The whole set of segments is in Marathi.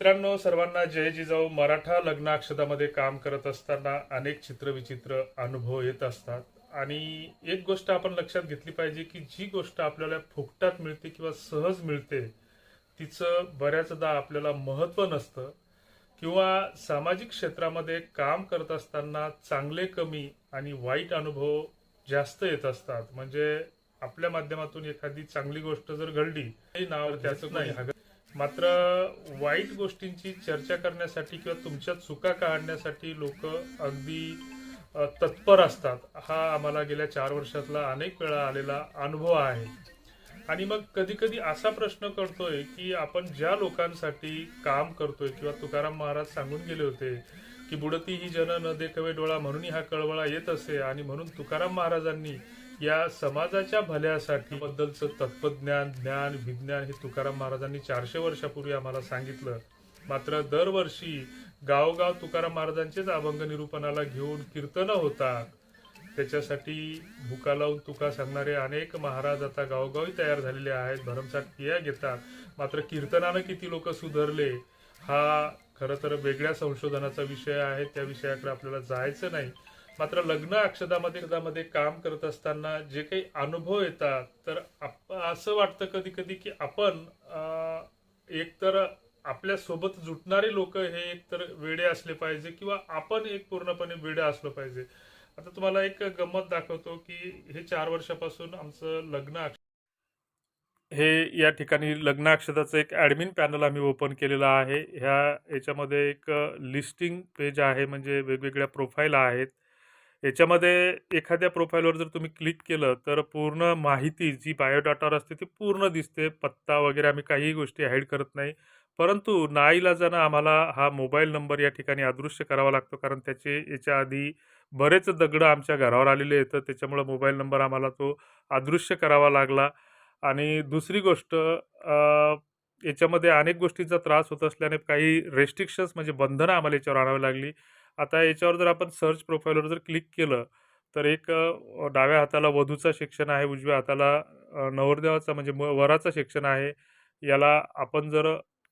मित्रांनो सर्वांना जय जिजाऊ. मराठा लग्नाक्षदामध्ये काम करत असताना अनेक चित्रविचित्र अनुभव येत असतात. आणि एक गोष्ट आपण लक्षात घेतली पाहिजे की जी गोष्ट आपल्याला फुकटात मिळते किंवा सहज मिळते तिचं बऱ्याचदा आपल्याला महत्त्व नसतं. किंवा सामाजिक क्षेत्रामध्ये काम करत असताना चांगले कमी आणि वाईट अनुभव जास्त येत असतात. म्हणजे आपल्या माध्यमातून एखादी चांगली गोष्ट जर घडली तरी नाव त्याचं नाही. मात्र वाईट गोष्टींची चर्चा करण्यासाठी किंवा तुमच्या चुका काढण्यासाठी लोक अगदी तत्पर असतात. हा आम्हाला गेल्या चार वर्षातला अनेक वेळा आलेला अनुभव आहे. आणि मग कधी कधी असा प्रश्न करतोय की आपण ज्या लोकांसाठी काम करतोय किंवा तुकाराम महाराज सांगून गेले होते की बुडती ही जन न देखवे डोळा म्हणून हा कळवळा येत असे आणि म्हणून तुकाराम महाराजांनी या समाजाच्या भल्यासाठी बद्दलचं तत्वज्ञान ज्ञान विज्ञान हे तुकाराम महाराजांनी चारशे वर्षापूर्वी आम्हाला सांगितलं. मात्र दरवर्षी गावोगाव तुकाराम महाराजांचेच अभंग निरूपणाला घेऊन कीर्तनं होतात. त्याच्यासाठी भुका लावून तुका सांगणारे अनेक महाराज आता गावोगावी तयार झालेले आहेत भरमसाठ क्रिया घेतात. मात्र कीर्तनानं किती लोक सुधारले हा खरं तर वेगळ्या संशोधनाचा विषय आहे त्या विषयाकडे आपल्याला जायचं नाही. मात्र लग्न अक्षदामध्ये काम करत असताना जे काही अनुभव येतात तर आप- असं वाटतं कधी कधी की आपण एक एकतर आपल्यासोबत जुटणारे लोक हे एकतर वेडे असले पाहिजे किंवा आपण एक पूर्णपणे वेडे असलो पाहिजे. आता तुम्हाला एक गंमत दाखवतो की हे चार वर्षापासून आमचं लग्न अक्ष- हे या ठिकाणी लग्नाक्षताचं एक ॲडमिन पॅनल आम्ही ओपन केलेलं आहे. ह्या याच्यामध्ये एक लिस्टिंग पेज आहे म्हणजे वेगवेगळ्या प्रोफाईल आहेत. याच्यामध्ये एखाद्या प्रोफाईलवर जर तुम्ही क्लिक केलं तर पूर्ण माहिती जी बायोडाटावर असते ती पूर्ण दिसते. पत्ता वगैरे आम्ही काहीही गोष्टी हाईड करत नाही. परंतु नाईलाजानं आम्हाला हा मोबाईल नंबर या ठिकाणी अदृश्य करावा लागतो कारण त्याचे याच्या आधी बरेच दगडं आमच्या घरावर आलेले आहेत. त्याच्यामुळं मोबाईल नंबर आम्हाला तो अदृश्य करावा लागला. आणि दुसरी गोष्ट याच्यामध्ये अनेक गोष्टींचा त्रास होत असल्याने काही रेस्ट्रिक्शन्स म्हणजे बंधनं आम्हाला याच्यावर आणावी लागली. आता याच्यावर जर आपण सर्च प्रोफाईलवर जर क्लिक केलं तर एक डाव्या हाताला वधूचा सेक्शन आहे उजव्या हाताला नवरदेवाचा म्हणजे म- वराचा सेक्शन आहे. याला आपण जर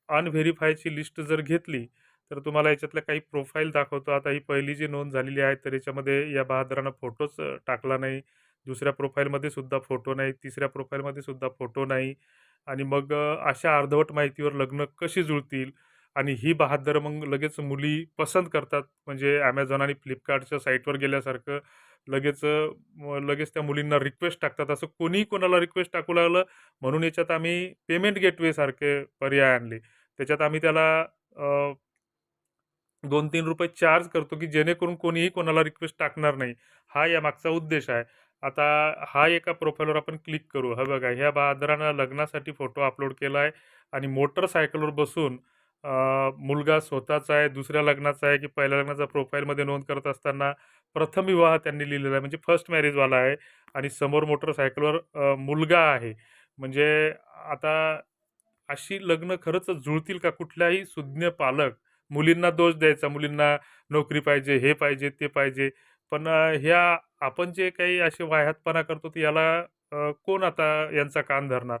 अनव्हेरीफायची लिस्ट जर घेतली तर तुम्हाला याच्यातल्या काही प्रोफाईल दाखवतो. आता ही पहिली जी नोंद झालेली आहे तर याच्यामध्ये या बहादरानं फोटोच टाकला नाही. दुसऱ्या प्रोफाईलमध्ये सुद्धा फोटो नाही तिसऱ्या प्रोफाईलमध्ये सुद्धा फोटो नाही. आणि मग अशा अर्धवट माहितीवर लग्न कशी जुळतील? आणि ही बहादर मग लगेच मुली पसंत करतात. म्हणजे ॲमेझॉन आणि फ्लिपकार्टच्या साईटवर गेल्यासारखं लगेच लगेच त्या मुलींना रिक्वेस्ट टाकतात. असं कोणीही कोणाला रिक्वेस्ट टाकू लागलं म्हणून याच्यात आम्ही पेमेंट गेटवेसारखे पर्याय आणले. त्याच्यात आम्ही त्याला दोन तीन रुपये चार्ज करतो की जेणेकरून कोणीही कोणाला रिक्वेस्ट टाकणार नाही. हा या मागचा उद्देश आहे. आता हा एका प्रोफाईलवर आपण क्लिक करू. हा बघा ह्या बादरानं लग्नासाठी फोटो अपलोड केला आहे आणि मोटरसायकलवर बसून मुलगा स्वतःचा आहे दुसऱ्या लग्नाचा आहे की पहिल्या लग्नाचा प्रोफाईलमध्ये नोंद करत असताना प्रथम विवाह त्यांनी लिहिलेला आहे. म्हणजे फर्स्ट मॅरेजवाला आहे आणि समोर मोटरसायकलवर मुलगा आहे. म्हणजे आता अशी लग्न खरंच जुळतील का कुठल्याही सुज्ञ पालक? मुलींना दोष द्यायचा मुलींना नोकरी पाहिजे हे पाहिजे ते पाहिजे. पण ह्या आपण जे काही असे वाह्यातपणा करतो तर याला कोण आता यांचा कान धरणार?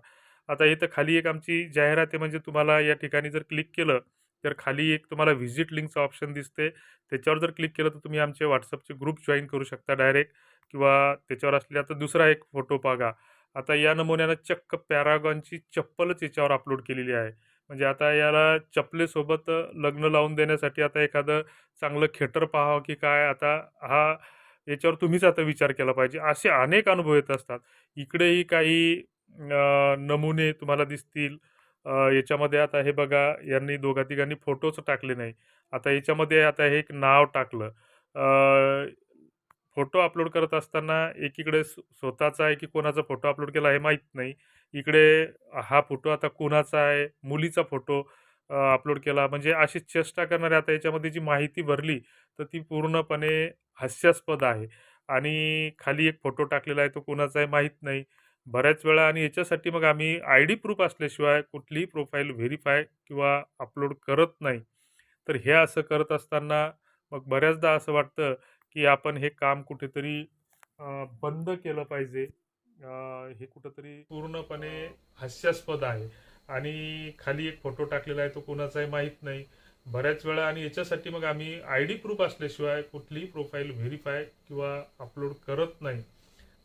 आता इथं खाली एक आमची जाहिरात आहे म्हणजे तुम्हाला या ठिकाणी जर क्लिक केलं तर खाली एक तुम्हाला व्हिजिट लिंकचं ऑप्शन दिसते त्याच्यावर जर क्लिक केलं तर तुम्ही आमचे व्हॉट्सअपचे ग्रुप जॉईन करू शकता डायरेक्ट किंवा त्याच्यावर असलेला आता दुसरा एक फोटो बघा. आता या नमुन्यानं चक्क पॅरागॉनची चप्पलच याच्यावर अपलोड केलेली आहे. म्हणजे आता याला चपलेसोबत लग्न लावून देण्यासाठी आता एखादं चांगलं खेटर पाहावं की काय आता हा याच्यावर तुम्हीच आता विचार केला पाहिजे. असे अनेक अनुभव येत असतात. इकडेही काही नमुने तुम्हाला दिसतील. याच्यामध्ये आता हे बघा यांनी दोघा तिघांनी फोटोच टाकले नाही. आता याच्यामध्ये आता हे एक नाव टाकलं. फोटो अपलोड करत असताना एकीकडे स्वतःचा आहे की कोणाचा फोटो अपलोड केला हे माहीत नाही. इकडे हा फोटो आता कोणाचा आहे? मुलीचा फोटो अपलोड केला. म्हणजे अशी चेष्टा करणारे आता याच्यामध्ये जी माहिती भरली तर ती पूर्णपणे हास्यास्पद आहे. आणि खाली एक फोटो टाकलेला आहे तो कोणाचा आहे माहीत नाही. बऱ्याच वेळा आणि याच्यासाठी मग आम्ही आय डी प्रूफ असल्याशिवाय कुठलीही प्रोफाईल व्हेरीफाय किंवा अपलोड करत नाही. तर हे असं करत असताना मग बऱ्याचदा असं वाटतं की आपण हे काम कुठेतरी बंद केलं पाहिजे. हे कुठंतरी पूर्णपणे हास्यास्पद आहे. आणि खाली एक फोटो टाकलेला आहे तो कोणाचाही माहीत नाही. बऱ्याच वेळा आणि याच्यासाठी मग आम्ही आय डी प्रूफ असल्याशिवाय कुठलीही प्रोफाईल व्हेरीफाय किंवा अपलोड करत नाही.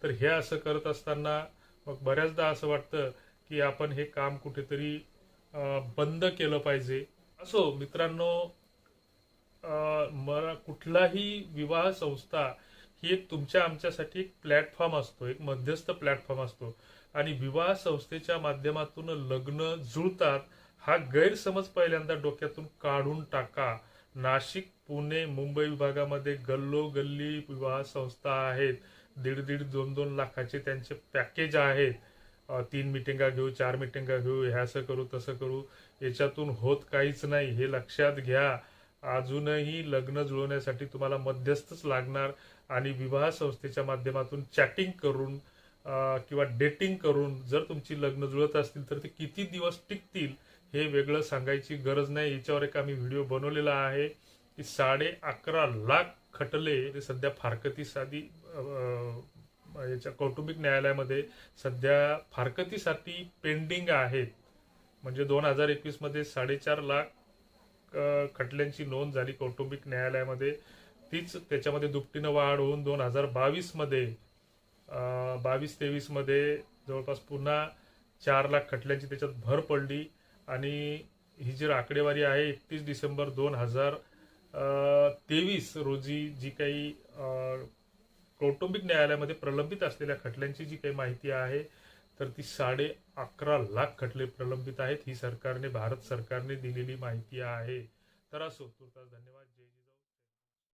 तर हे असं करत असताना मग बऱ्याचदा असं वाटतं की आपण हे काम कुठेतरी बंद केलं पाहिजे. असो मित्रांनो मला कुठलाही विवाह संस्था ही एक तुमच्या आमच्यासाठी एक प्लॅटफॉर्म असतो एक मध्यस्थ प्लॅटफॉर्म असतो. आणि विवाह संस्थेच्या माध्यमातून लग्न जुळतात हा गैरसमज पहिल्यांदा डोक्यातून काढून टाका. नाशिक पुणे मुंबई विभागामध्ये गल्लोगल्ली विवाह संस्था आहेत. दीड दीड दोन दोन लाखाचे त्यांचे पॅकेज आहेत. तीन मिटिंगा घेऊ चार मिटिंगा घेऊ ह्या असं करू तसं करू याच्यातून होत काहीच नाही हे लक्षात घ्या. अजूनही लग्न जुळवण्यासाठी तुम्हाला मध्यस्थच लागणार आणि विवाह संस्थेच्या माध्यमातून चॅटिंग करून किंवा डेटिंग करून जर तुमची लग्न जुळत असतील तर ते किती दिवस टिकतील हे वेगळं सांगायची गरज नाही. याच्यावर एक आम्ही व्हिडिओ बनवलेला आहे की साडे अकरा लाख खटले ते सध्या फारकती साधी याच्या कौटुंबिक न्यायालयामध्ये सध्या फारकतीसाठी पेंडिंग आहेत. म्हणजे दोन हजार एकवीसमध्ये साडेचार लाख खटल्यांची नोंद झाली कौटुंबिक न्यायालयामध्ये. तीच त्याच्यामध्ये दुपटीनं वाढ होऊन दोन हजार बावीसमध्ये बावीस तेवीसमध्ये जवळपास पुन्हा चार लाख खटल्यांची त्याच्यात भर पडली. आणि ही जी आकडेवारी आहे एकतीस डिसेंबर दोन हजार तेवीस रोजी जी काही कौटुंबिक न्यायालयामध्ये प्रलंबित असलेल्या खटल्यांची जी काही माहिती आहे तर ती साडे अकरा लाख खटले प्रलंबित आहेत. ही सरकारने भारत सरकारने दिलेली माहिती आहे. तर असो तुर्तास धन्यवाद. जय